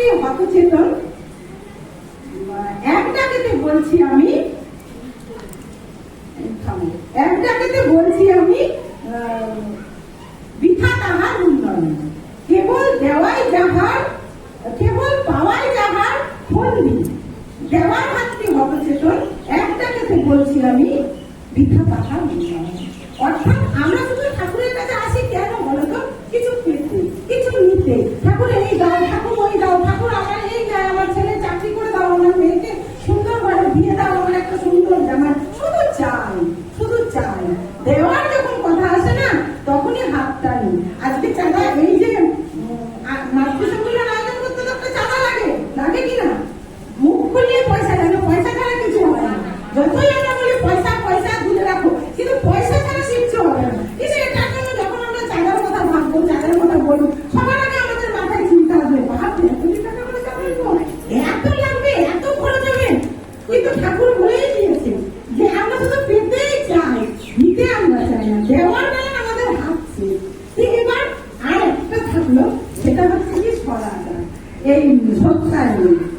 আজকে হতচেতন। এক ডাকেতে বলছি আমি এক ডাকেতে বলছি আমি বৃথা তাহার উন্নয়ন। কেবল দেওয়াই যাহার, কেবল পাওয়াই যাহার ফন্দি দেওয়ার হাতে হতচেতন। এক ডাকেতে বলছি আমি, বৃথা তাহার উন্নয়ন। অর্থাৎ ఖచ్చితంగా విజయం మన time